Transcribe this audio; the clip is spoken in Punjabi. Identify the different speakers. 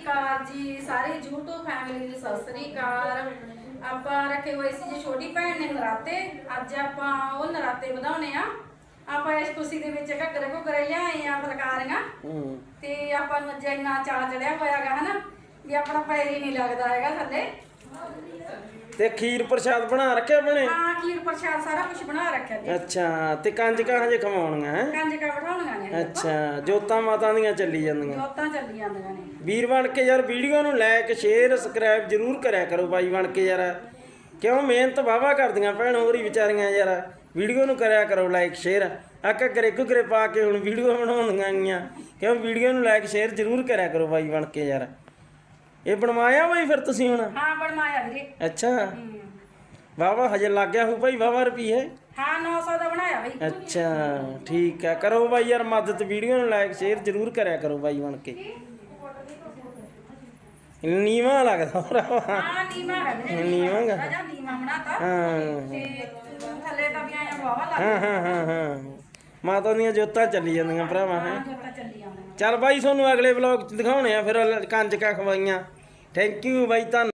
Speaker 1: ਅਕਾਲ ਜੀ ਸਾਰੀ YouTube ਫੈਮਿਲੀ ਨੂੰ ਸਤਿ ਸ੍ਰੀ ਅਕਾਲ। ਆਪਾਂ ਰੱਖੇ ਹੋਏ ਸੀ ਜੀ ਛੋਟੀ ਭੈਣ ਨੇ ਨਰਾਤੇ। ਅੱਜ ਆਪਾਂ ਉਹ ਨਰਾਤੇ ਵਧਾਉਣੇ ਆ। ਆਪਾਂ ਇਸ ਖੁਸ਼ੀ ਦੇ ਵਿੱਚ ਘੱਗਰੇ ਘੁੱਗਰੇ ਲਿਆਏ ਆ ਫਲਕਾਰੀਆਂ। ਤੇ ਆਪਾਂ ਨੂੰ ਅੱਜ ਇੰਨਾ ਚਾਅ ਚੜਿਆ ਹੋਇਆਗਾ ਹਨਾ? ਵੀ ਆਪਣਾ ਪੈਰ ਹੀ ਨਹੀਂ ਲੱਗਦਾ ਹੈਗਾ ਥੱਲੇ।
Speaker 2: ਤੇ ਖੀਰ ਪ੍ਰਸ਼ਾਦ ਬਣਾ ਰੱਖਿਆ ਬਣੇ
Speaker 1: ਹਾਂ ਖੀਰ ਪ੍ਰਸ਼ਾਦ ਸਾਰਾ ਕੁਝ ਬਣਾ ਰੱਖਿਆ ਜੀ।
Speaker 2: ਅੱਛਾ ਤੇ ਕੰਜਕਾਂ ਹਜੇ ਖਵਾਉਣੀਆਂ ਹੈ?
Speaker 1: ਕੰਜਕਾਂ ਬਿਠਾਉਣੀਆਂ ਨੇ।
Speaker 2: ਅੱਛਾ ਜੋਤਾਂ ਮਾਤਾ ਦੀਆਂ ਚੱਲੀ ਜਾਂਦੀਆਂ।
Speaker 1: ਜੋਤਾਂ ਚੱਲੀ ਜਾਂਦੀਆਂ ਨੇ।
Speaker 2: ਵੀਰ ਬਣ ਕੇ ਯਾਰ ਵੀਡੀਓ ਨੂੰ ਲਾਇਕ ਸ਼ੇਅਰ ਸਬਸਕ੍ਰਾਈਬ ਜਰੂਰ ਕਰਿਆ ਕਰੋ ਬਾਈ ਬਣ ਕੇ ਯਾਰ। ਕਿਉਂ? ਮਿਹਨਤ ਵਾਵਾ ਕਰਦੀਆਂ ਭੈਣ ਹੋਰੀ ਵਿਚਾਰੀਆਂ ਯਾਰ। ਵੀਡੀਓ ਨੂੰ ਕਰਿਆ ਕਰੋ ਲਾਇਕ ਸ਼ੇਅਰ। ਆ ਘੱਗਰੇ ਘੁੱਗਰੇ ਪਾ ਕੇ ਹੁਣ ਵੀਡੀਓ ਬਣਾਉਂਦੀਆਂ ਗਈਆਂ ਕਿਉਂ? ਵੀਡੀਓ ਨੂੰ ਲਾਇਕ ਸ਼ੇਅਰ ਜਰੂਰ ਕਰਿਆ ਕਰੋ ਬਾਈ ਬਣ ਕੇ ਯਾਰ। ਇਹ ਬਣਵਾਇਆ ਬਾਈ ਫਿਰ ਤੁਸੀਂ ਹੁਣ?
Speaker 1: ਹਾਂ ਬਣਵਾਇਆ ਵੀਰੇ।
Speaker 2: ਅੱਛਾ। ਵਾਵਾ ਹਜੇ ਲੱਗ ਗਿਆ ਹੋ ਭਾਈ ਵਾਵਾ ਰੁਪਈਏ?
Speaker 1: ਹਾਂ 900 ਦਾ ਬਣਾਇਆ ਬਈ।
Speaker 2: ਅੱਛਾ ਠੀਕ ਹੈ ਕਰੋ ਬਾਈ ਯਾਰ ਮਦਦ ਵੀਡੀਓ ਨੂੰ ਲਾਇਕ ਸ਼ੇਅਰ ਜਰੂਰ ਕਰਿਆ ਕਰੋ ਬਾਈ ਬਣ ਕੇ। ਨੀਵਾ ਲੱਗਦਾ ਭਰਾਵਾ।
Speaker 1: ਹਾਂ ਨੀਮਾ ਹੈ ਵੀਰੇ।
Speaker 2: ਨੀਵਾਂ ਗਾ।
Speaker 1: ਨੀਮਾ ਬਣਾਤਾ।
Speaker 2: ਹਾਂ।
Speaker 1: ਤੇ ਥੱਲੇ ਤਾਂ ਵੀ ਆਇਆ ਵਾਵਾ ਲੱਗ
Speaker 2: ਹਾਂ ਹਾਂ ਹਾਂ ਹਾਂ। ਮਾਤਾ ਦੀਆਂ ਜੋਤਾਂ ਚੱਲੀ ਜਾਂਦੀਆਂ ਭਰਾਵਾ ਹੈ।
Speaker 1: ਜੋਤਾਂ ਚੱਲੀ ਆਉਂਦੀਆਂ
Speaker 2: ਚੱਲ ਬਾਈ ਤੁਹਾਨੂੰ ਅਗਲੇ ਵਲੌਗ ਚ ਦਿਖਾਉਣੇ ਆ ਫਿਰ ਕੰਜਕਾ ਖਵਾਈਆਂ। ਥੈਂਕ ਯੂ ਬਾਈ ਧੰਨ